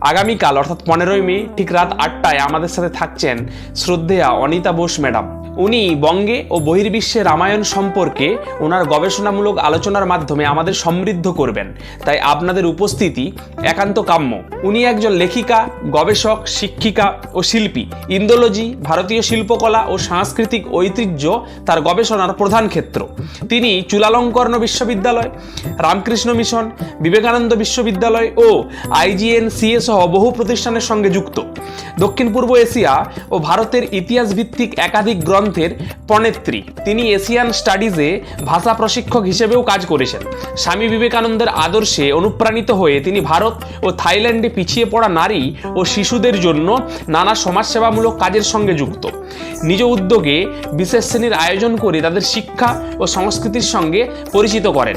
আগামীকাল, অর্থাৎ পনেরোই মে, ঠিক রাত আটটায় আমাদের সাথে থাকছেন শ্রদ্ধেয়া অনিতা বোস ম্যাডাম। উনি বঙ্গে ও বহির্বিশ্বে রামায়ণ সম্পর্কে ওনার গবেষণামূলক আলোচনার মাধ্যমে আমাদের সমৃদ্ধ করবেন। তাই আপনাদের উপস্থিতি একান্ত কাম্য। উনি একজন লেখিকা, গবেষক, শিক্ষিকা ও শিল্পী। ইন্দোলজি, ভারতীয় শিল্পকলা ও সাংস্কৃতিক ঐতিহ্য তার গবেষণার প্রধান ক্ষেত্র। তিনি চুলালঙ্কর্ণ বিশ্ববিদ্যালয়, রামকৃষ্ণ মিশন, বিবেকানন্দ বিশ্ববিদ্যালয় ও আইজিএন সিএ সহ বহু প্রতিষ্ঠানের সঙ্গে যুক্ত। দক্ষিণ পূর্ব এশিয়া ও ভারতের ইতিহাস ভিত্তিক একাধিক গ্রন্থের প্রণেত্রী। তিনি এশিয়ান স্টাডিজে ভাষা প্রশিক্ষক হিসেবেও কাজ করেছেন। স্বামী বিবেকানন্দের আদর্শে অনুপ্রাণিত হয়ে তিনি ভারত ও থাইল্যান্ডে পিছিয়ে পড়া নারী ও শিশুদের জন্য নানা সমাজসেবামূলক কাজের সঙ্গে যুক্ত। নিজ উদ্যোগে বিশেষ শ্রেণির আয়োজন করে তাদের শিক্ষা ও সংস্কৃতির সঙ্গে পরিচিত করেন।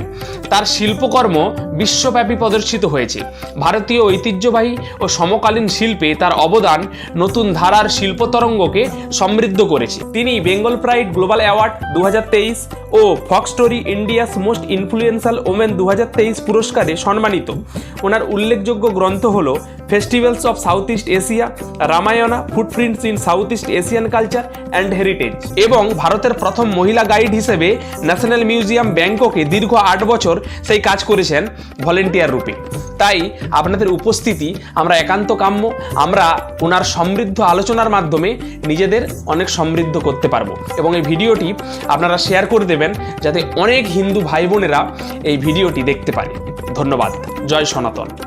তার শিল্পকর্ম বিশ্বব্যাপী প্রদর্শিত হয়েছে। ভারতীয় ঐতিহ্যবাহী ও সমকালীন শিল্পে তার অবদান নতুন ধারার শিল্পতরঙ্গকে সমৃদ্ধ করেছে। তিনি বেঙ্গল প্রাইড গ্লোবাল অ্যাওয়ার্ড দু হাজার তেইশ ও Fox story India's most influential women দু হাজার তেইশ পুরস্কারে সম্মানিত। ওনার উল্লেখযোগ্য গ্রন্থ হল festivals of South East Asia, Ramayana, footprints in South East Asian culture and heritage এবং ভারতের প্রথম মহিলা গাইড হিসেবে ন্যাশনাল মিউজিয়াম ব্যাংককে দীর্ঘ আট বছর সেই কাজ করেছেন ভলেন্টিয়ার রূপে। তাই আপনাদের উপস্থিতি, আমরা একান্ত কাম্য, আমরা ওনার সমৃদ্ধ আলোচনার মাধ্যমে নিজেদের অনেক সমৃদ্ধ করতে পারব। এবং এই ভিডিওটি আপনারা শেয়ার করে দেবেন যাতে অনেক হিন্দু ভাই বোনেরা এই ভিডিওটি দেখতে পারে। ধন্যবাদ। জয় সনাতন।